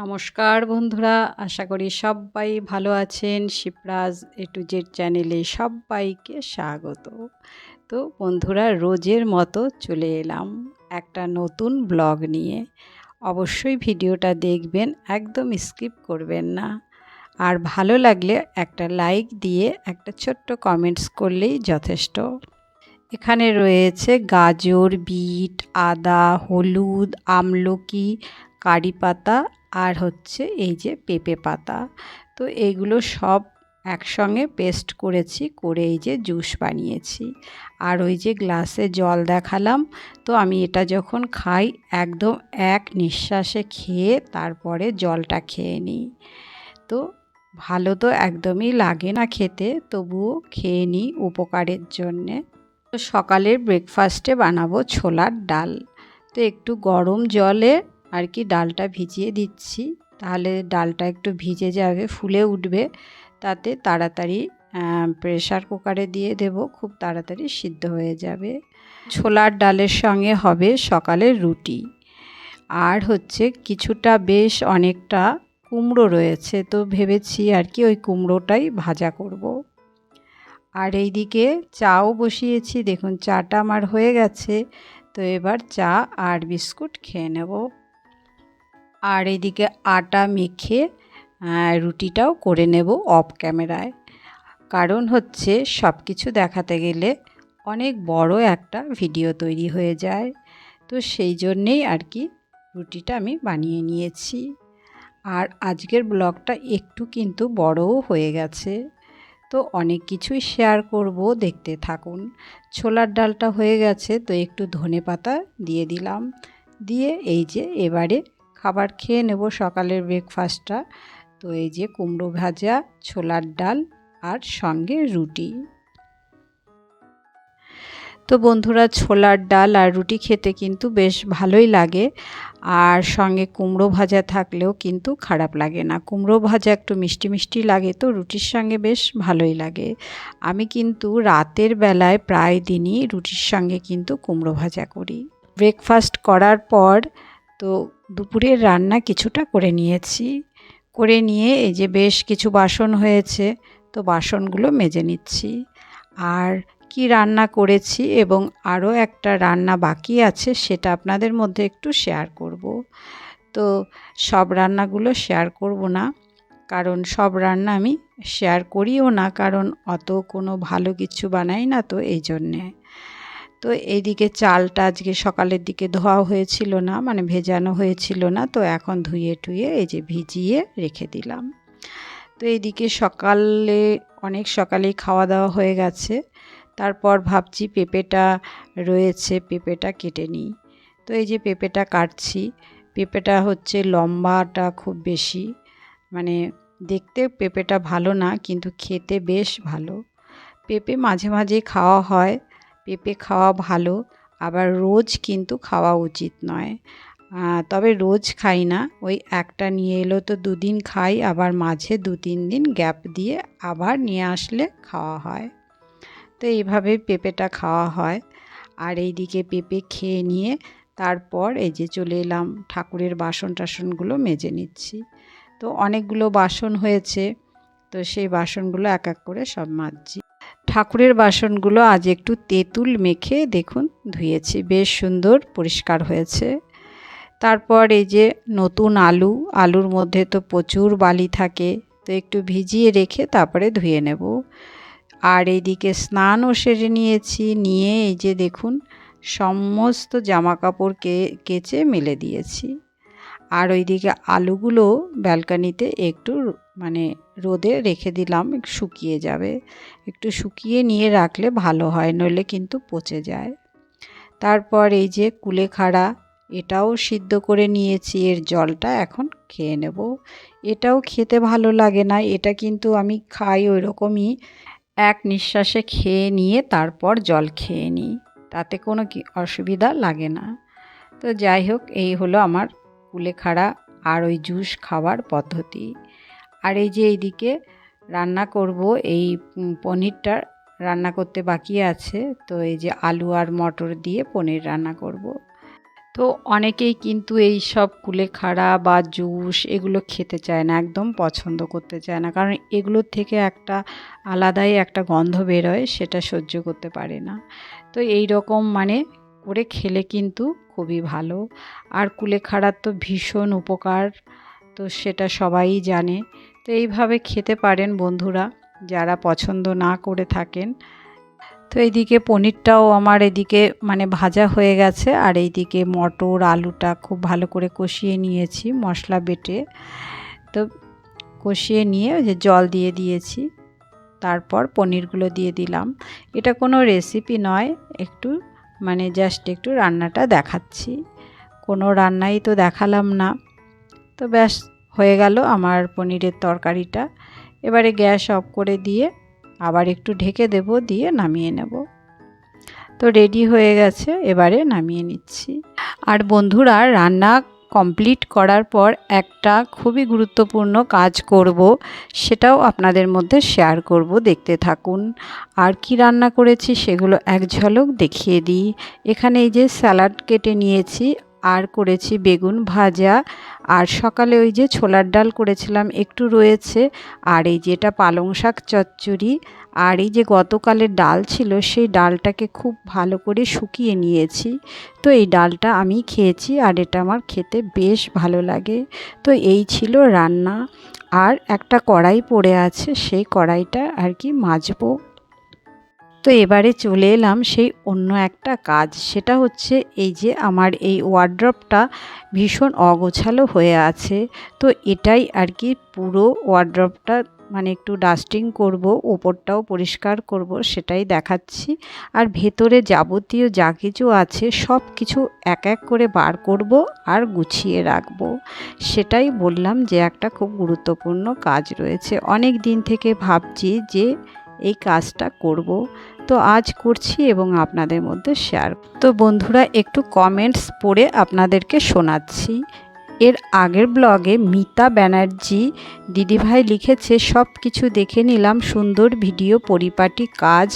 নমস্কার বন্ধুরা, আশা করি সবাই ভালো আছেন। শিবরাজ এ টু জেড চ্যানেলে সবাইকে স্বাগত। তো বন্ধুরা, রোজের মতো চলে এলাম একটা নতুন ব্লগ নিয়ে। অবশ্যই ভিডিওটা দেখবেন, একদম স্কিপ করবেন না। আর ভালো লাগলে একটা লাইক দিয়ে একটা ছোট্ট কমেন্টস করলেই যথেষ্ট। এখানে রয়েছে গাজর, বিট, আদা, হলুদ, আমলকি, কারি পাতা আর হচ্ছে এই যে পেঁপে পাতা। তো এইগুলো সব একসঙ্গে পেস্ট করেছি, করে এই যে জুস বানিয়েছি। আর ওই যে গ্লাসে জল দেখালাম, তো আমি এটা যখন খাই একদম এক নিঃশ্বাসে খেয়ে তারপরে জলটা খেয়ে নিই। তো ভালো তো একদমই লাগে না খেতে, তবুও খেয়ে নিই উপকারের জন্যে। তো সকালের ব্রেকফাস্টে বানাবো ছোলার ডাল। তো একটু গরম জলে আর কি ডালটা ভিজিয়ে দিচ্ছি। তাহলে ডালটা একটু ভিজে যাবে, ফুলে উঠবে। তাতে তাড়াতাড়ি প্রেশার কুকারে দিয়ে দেব, খুব তাড়াতাড়ি সিদ্ধ হয়ে যাবে। ছোলার ডালের সঙ্গে হবে সকালের রুটি। আর হচ্ছে কিছুটা বেশ অনেকটা কুমড়ো রয়েছে, তো ভেবেছি আর কি ওই কুমড়োটাই ভাজা করব। আর এইদিকে চাও বসিয়েছি, দেখুন চাটা আমার হয়ে গেছে, তো এবার চা আর বিস্কুট খেয়ে নেব। আর এদিকে আটা মেখে রুটিটাও করে নেব অফ ক্যামেরায় কারণ হচ্ছে সব কিছু দেখাতে গেলে অনেক বড় একটা ভিডিও তৈরি হয়ে যায়। তো সেই জন্যেই আর কি রুটিটা আমি বানিয়ে নিয়েছি। আর আজকের ব্লগটা একটু কিন্তু বড়ও হয়ে গেছে। তো অনেক কিছুই শেয়ার করব, দেখতে থাকুন। ছোলার ডালটা হয়ে গেছে, তো একটু ধনে পাতা দিয়ে দিলাম। দিয়ে এই যে এবারে খাবার খেয়ে নেব সকালের ব্রেকফাস্টটা তো এই যে কুমড়ো ভাজা, ছোলার ডাল আর সঙ্গে রুটি। তো বন্ধুরা, ছোলার ডাল আর রুটি খেতে কিন্তু বেশ ভালোই লাগে। আর সঙ্গে কুমড়ো ভাজা থাকলেও কিন্তু খারাপ লাগে না। কুমড়ো ভাজা একটু মিষ্টি মিষ্টি লাগে তো রুটির সঙ্গে বেশ ভালোই লাগে। আমি কিন্তু রাতের বেলায় প্রায় দিনই রুটির সঙ্গে কিন্তু কুমড়ো ভাজা করি। ব্রেকফাস্ট করার পর তো দুপুরের রান্না কিছুটা করে নিয়েছি। করে নিয়ে এই যে বেশ কিছু বাসন হয়েছে, তো বাসনগুলো মেজে নিচ্ছি। আর কি রান্না করেছি এবং আরও একটা রান্না বাকি আছে সেটা আপনাদের মধ্যে একটু শেয়ার করব। তো সব রান্নাগুলো শেয়ার করব না, কারণ সব রান্না আমি শেয়ার করিও না, কারণ অত কোনো ভালো কিছু বানাই না তো এই জন্যে। তো এইদিকে চালটা আজকে সকালের দিকে ধোয়া হয়েছিল না মানে ভেজানো হয়েছিল না, তো এখন ধুয়ে টুয়ে এই যে ভিজিয়ে রেখে দিলাম। তো এইদিকে সকালে, অনেক সকালেই খাওয়া দাওয়া হয়ে গেছে। তারপর ভাবছি পেঁপেটা রয়েছে, পেঁপেটা কেটে নিই। তো এই যে পেঁপেটা কাটছি, পেঁপেটা হচ্ছে লম্বাটা খুব বেশি মানে দেখতে পেঁপেটা ভালো না, কিন্তু খেতে বেশ ভালো। পেঁপে মাঝে মাঝে খাওয়া হয় পেঁপে খাওয়া ভালো, আবার রোজ কিন্তু খাওয়া উচিত নয়। তবে রোজ খাই না, ওই একটা নিয়ে এলো তো দুদিন খাই, আবার মাঝে দু তিন দিন গ্যাপ দিয়ে আবার নিয়ে আসলে খাওয়া হয়। তো এইভাবে পেঁপেটা খাওয়া হয়। আর এইদিকে পেঁপে খেয়ে নিয়ে তারপর এই যে চলে এলাম, ঠাকুরের বাসন টাসনগুলো মেজে নিচ্ছি। তো অনেকগুলো বাসন হয়েছে, তো সেই বাসনগুলো এক এক করে সব মাজছি। ঠাকুরের বাসনগুলো আজ একটু তেঁতুল মেখে দেখুন ধুয়েছি। বেশ সুন্দর পরিষ্কার হয়েছে। তারপর এই যে নতুন আলু, আলুর মধ্যে তো প্রচুর বালি থাকে, তো একটু ভিজিয়ে রেখে তারপরে ধুয়ে নেব। আর এইদিকে স্নানও সেরে নিয়েছি, নিয়ে এই যে দেখুন সমস্ত জামা কাপড় কে, কেচে মেলে দিয়েছি। আর ওইদিকে আলুগুলো ব্যালকানিতে একটু মানে রোদে রেখে দিলাম, শুকিয়ে যাবে। একটু শুকিয়ে নিয়ে রাখলে ভালো হয়, নইলে কিন্তু পচে যায়। তারপর এই যে কুলেখাড়া এটাও সিদ্ধ করে নিয়েছি, এর জলটা এখন খেয়ে নেব। এটাও খেতে ভালো লাগে না, এটা কিন্তু আমি খাই ওই রকমই এক নিঃশ্বাসে খেয়ে নিয়ে তারপর জল খেয়ে নিই, তাতে কোনো কি অসুবিধা লাগে না। তো যাই হোক, এই হলো আমার কুলেখাড়া আর ওই জুস খাওয়ার পদ্ধতি। আর এই যে এইদিকে রান্না করব। এই পনিরটা রান্না করতে বাকি আছে। তো এই যে আলু আর মটর দিয়ে পনির রান্না করব। তো অনেকেই কিন্তু এই সব কুলেখাড়া বা জুস এগুলো খেতে চায় না, একদম পছন্দ করতে চায় না। কারণ এগুলোর থেকে একটা আলাদাই একটা গন্ধ বেরোয়, সেটা সহ্য করতে পারে না। তো এই রকম মানে করে খেলে কিন্তু খুবই ভালো। আর কুলেখাড়ার তো ভীষণ উপকার। তো সেটা সবাই জানে। তো এইভাবে খেতে পারেন বন্ধুরা, যারা পছন্দ না করে থাকেন। তো এইদিকে পনিরটাও আমার এদিকে মানে ভাজা হয়ে গেছে, আর এইদিকে মটর, আলুটা খুব ভালো করে কষিয়ে নিয়েছি মশলা বেটে। তো কষিয়ে নিয়ে যে জল দিয়ে দিয়েছি, তারপর পনিরগুলো দিয়ে দিলাম। এটা কোনো রেসিপি নয়, একটু মানে জাস্ট একটু রান্নাটা দেখাচ্ছি। কোনো রান্নাই তো দেখালাম না। তো ব্যাস, হয়ে গেল আমার পনিরের তরকারিটা। এবারে গ্যাস অফ করে দিয়ে আবার একটু ঢেকে দেব, দিয়ে নামিয়ে নেব। তো রেডি হয়ে গেছে, এবারে নামিয়ে নিচ্ছি। আর বন্ধুরা, রান্না কমপ্লিট করার পর একটা খুবই গুরুত্বপূর্ণ কাজ করব, সেটাও আপনাদের মধ্যে শেয়ার করব, দেখতে থাকুন। আর কি রান্না করেছি সেগুলো এক ঝলক দেখিয়ে দিই। এখানে এই যে স্যালাড কেটে নিয়েছি, আর করেছি বেগুন ভাজা আর সকালে ওই যে ছোলার ডাল করেছিলাম, একটু রয়েছে। আর এই যেটা পালং শাক চচ্চড়ি, আর এই যে গতকালের ডাল ছিল, সেই ডালটাকে খুব ভালো করে শুকিয়ে নিয়েছি। তো এই ডালটা আমি খেয়েছি আর এটা আমার খেতে বেশ ভালো লাগে। তো এই ছিল রান্না। আর একটা কড়াই পড়ে আছে, সেই কড়াইটা আর কি মাজবো। তো এবারে চলে এলাম সেই অন্য একটা কাজ। সেটা হচ্ছে এই যে আমার এই ওয়ার্ড্রপটা ভীষণ অগোছালো হয়ে আছে। তো এটাই আর কি পুরো ওয়ার্ড্রপটা মানে একটু ডাস্টিং করব, ওপরটাও পরিষ্কার করব, সেটাই দেখাচ্ছি। আর ভেতরে যাবতীয় যা কিছু আছে সব কিছু এক এক করে বার করব আর গুছিয়ে রাখব। সেটাই বললাম যে একটা খুব গুরুত্বপূর্ণ কাজ রয়েছে। অনেক দিন থেকে ভাবছি যে এই কাজটা করব। তো আজ করছি এবং আপনাদের মধ্যে শেয়ার তো বন্ধুরা, একটু কমেন্টস পড়ে আপনাদেরকে শোনাচ্ছি। এর আগের ব্লগে মিতা ব্যানার্জি দিদিভাই লিখেছে, সব কিছু দেখে নিলাম, সুন্দর ভিডিও, পরিপাটি কাজ,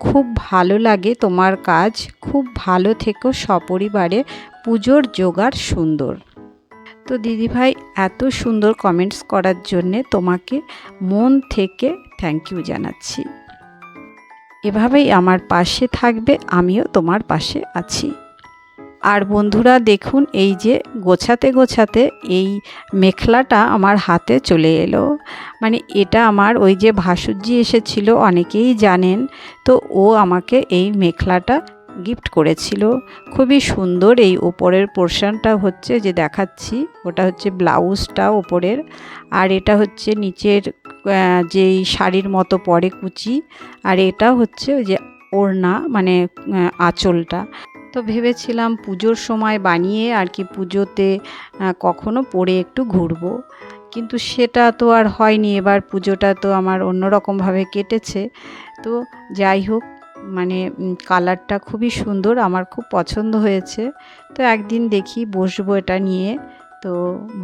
খুব ভালো লাগে তোমার কাজ, খুব ভালো থেকো সপরিবারে, পুজোর জোগাড় সুন্দর। তো দিদিভাই, এত সুন্দর কমেন্টস করার জন্যে তোমাকে মন থেকে থ্যাংক ইউ জানাচ্ছি। এভাবেই আমার পাশে থাকবে, আমিও তোমার পাশে আছি। আর বন্ধুরা, দেখুন এই যে গোছাতে গোছাতে এই মেখলাটা আমার হাতে চলে এলো। মানে এটা আমার ওই যে ভাসুজি এসেছিল, অনেকেই জানেন। তো ও আমাকে এই মেখলাটা গিফট করেছিল। খুবই সুন্দর এই ওপরের পোর্শনটা হচ্ছে যে দেখাচ্ছি। ওটা হচ্ছে ব্লাউজটা ওপরের আর এটা হচ্ছে নিচের যেই শাড়ির মতো পরে কুচি। আর এটা হচ্ছে ওই যে ওড়না মানে আঁচলটা। তো ভেবেছিলাম পুজোর সময় বানিয়ে আর কি পুজোতে কখনো পরে একটু ঘুরবো। কিন্তু সেটা তো আর হয়নি। এবার পুজোটা তো আমার অন্যরকমভাবে কেটেছে। তো যাই হোক মানে কালারটা খুবই সুন্দর, আমার খুব পছন্দ হয়েছে। তো একদিন দেখি বসবো এটা নিয়ে, তো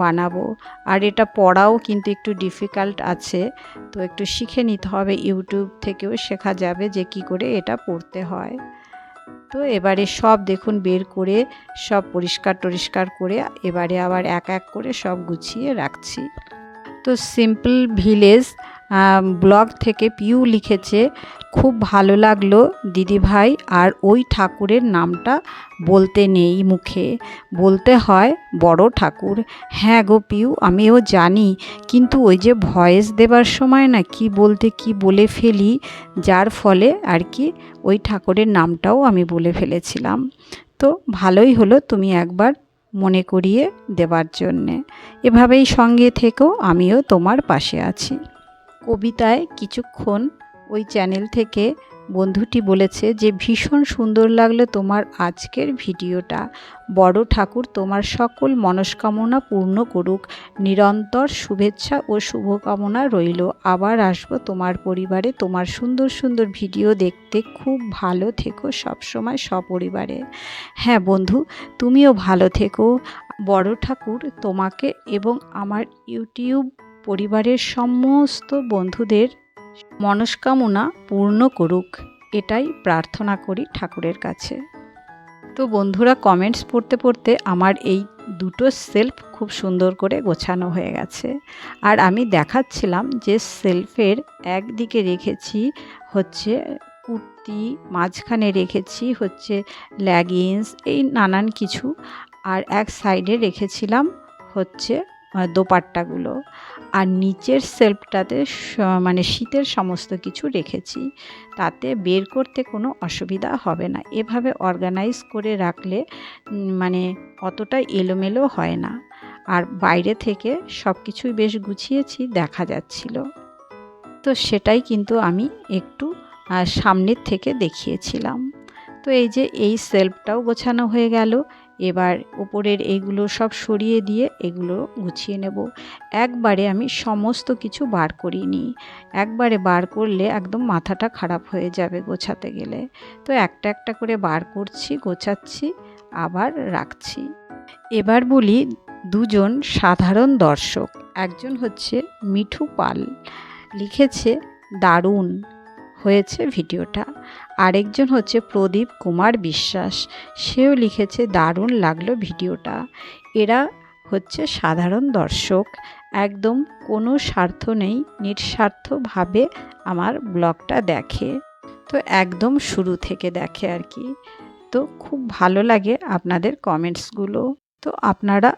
বানাবো। আর এটা পড়াও কিন্তু একটু ডিফিকাল্ট আছে, তো একটু শিখে নিতে হবে, ইউটিউব থেকেও শেখা যাবে যে কি করে এটা পড়তে হয়। তো এবারে সব দেখুন বের করে, সব পরিষ্কার টরিষ্কার করে, এবারে আবার এক এক করে সব গুছিয়ে রাখছি। তো সিম্পল ভিলেজ ব্লগ থেকে পিউ লিখেছে, খুব ভালো লাগল দিদিভাই, আর ওই ঠাকুরের নামটা বলতে নেই মুখে। বলতে হয় বড় ঠাকুর। হ্যাঁ গো পিউ আমিও জানি, কিন্তু ওই যে ভয়েস দেবার সময় না কি বলতে কি বলে ফেলি, যার ফলে আর কি ওই ঠাকুরের নামটাও আমি বলে ফেলেছিলাম। তো ভালোই হলো তুমি একবার মনে করিয়ে দেবার জন্যে। এভাবেই সঙ্গে থেকেও আমিও তোমার পাশে আছি। কবিতায় কিছুক্ষণ ওই চ্যানেল থেকে বন্ধুটি বলেছে যে, ভীষণ সুন্দর লাগল তোমার আজকের ভিডিওটা। বড় ঠাকুর তোমার সকল মনস্কামনা পূর্ণ করুক। নিরন্তর শুভেচ্ছা ও শুভকামনা রইল। আবার আসব তোমার পরিবারে। তোমার সুন্দর সুন্দর ভিডিও দেখতে খুব ভালো থেকো সবসময় সপরিবারে। হ্যাঁ বন্ধু, তুমিও ভালো থেকো। বড় ঠাকুর তোমাকে এবং আমার ইউটিউব পরিবারের সমস্ত বন্ধুদের মনস্কামনা পূর্ণ করুক, এটাই প্রার্থনা করি ঠাকুরের কাছে। তো বন্ধুরা কমেন্টস পড়তে পড়তে আমার এই দুটো সেলফ খুব সুন্দর করে গোছানো হয়ে গেছে। আর আমি দেখাচ্ছিলাম যে সেলফের একদিকে রেখেছি হচ্ছে কুর্তি, মাঝখানে রেখেছি হচ্ছে লেগিংস এই নানান কিছু। আর এক সাইডে রেখেছিলাম হচ্ছে দোপাট্টাগুলো। আর নিচের সেলফটাতে মানে শীতের সমস্ত কিছু রেখেছি। তাতে বের করতে কোনো অসুবিধা হবে না। এভাবে অর্গানাইজ করে রাখলে মানে অতটা এলোমেলো হয় না। আর বাইরে থেকে সব কিছুই বেশ গুছিয়েছি, দেখা যাচ্ছিল। তো সেটাই কিন্তু আমি একটু সামনের থেকে দেখিয়েছিলাম। তো এই যে এই সেলফটাও গোছানো হয়ে গেল। এবার উপরের এইগুলো সব সরিয়ে দিয়ে এগুলো গুছিয়ে নেব। একবারে আমি সমস্ত কিছু বার করিনি। একবারে বার করলে একদম মাথাটা খারাপ হয়ে যাবে গোছাতে গেলে। তো একটা একটা করে বার করছি, গোছাচ্ছি, আবার রাখছি। এবার বলি দুজন সাধারণ দর্শক। একজন হচ্ছে মিঠু পাল। লিখেছে, দারুণ। হয়েছে ভিডিওটা। আরেকজন হচ্ছে প্রদীপ কুমার বিশ্বাস। সেও লিখেছে, দারুণ লাগল ভিডিওটা। এরা হচ্ছে সাধারণ দর্শক। একদম কোনো স্বার্থ নেই, নিঃস্বার্থভাবে আমার ব্লগটা দেখে। তো একদম শুরু থেকে দেখে আর কি। তো খুব ভালো লাগে আপনাদের কমেন্টসগুলো। তো আপনারা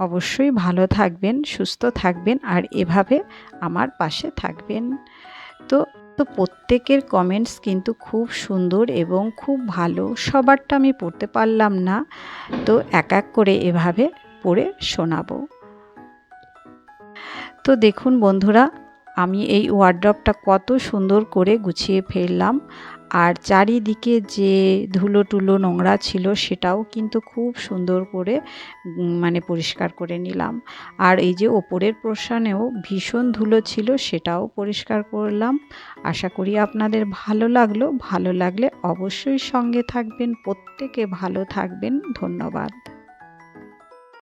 অবশ্যই ভালো থাকবেন, সুস্থ থাকবেন আর এভাবে আমার পাশে থাকবেন। তো তো প্রত্যেকের কমেন্টস কিন্তু খুব সুন্দর এবং খুব ভালো। সবারটা আমি পড়তে পারলাম না। তো এক এক করে এভাবে পড়ে শোনাবো। তো দেখুন বন্ধুরা আমি এই ওয়ার্ড্রপটা কত সুন্দর করে গুছিয়ে ফেললাম। আর চারিদিকে যে ধুলো টুলো নোংরা ছিল সেটাও কিন্তু খুব সুন্দর করে মানে পরিষ্কার করে নিলাম। আর এই যে ওপরের পোর্শনেও ভীষণ ধুলো ছিল সেটাও পরিষ্কার করলাম। আশা করি আপনাদের ভালো লাগল। ভালো লাগলে অবশ্যই সঙ্গে থাকবেন, প্রত্যেকে ভালো থাকবেন। ধন্যবাদ।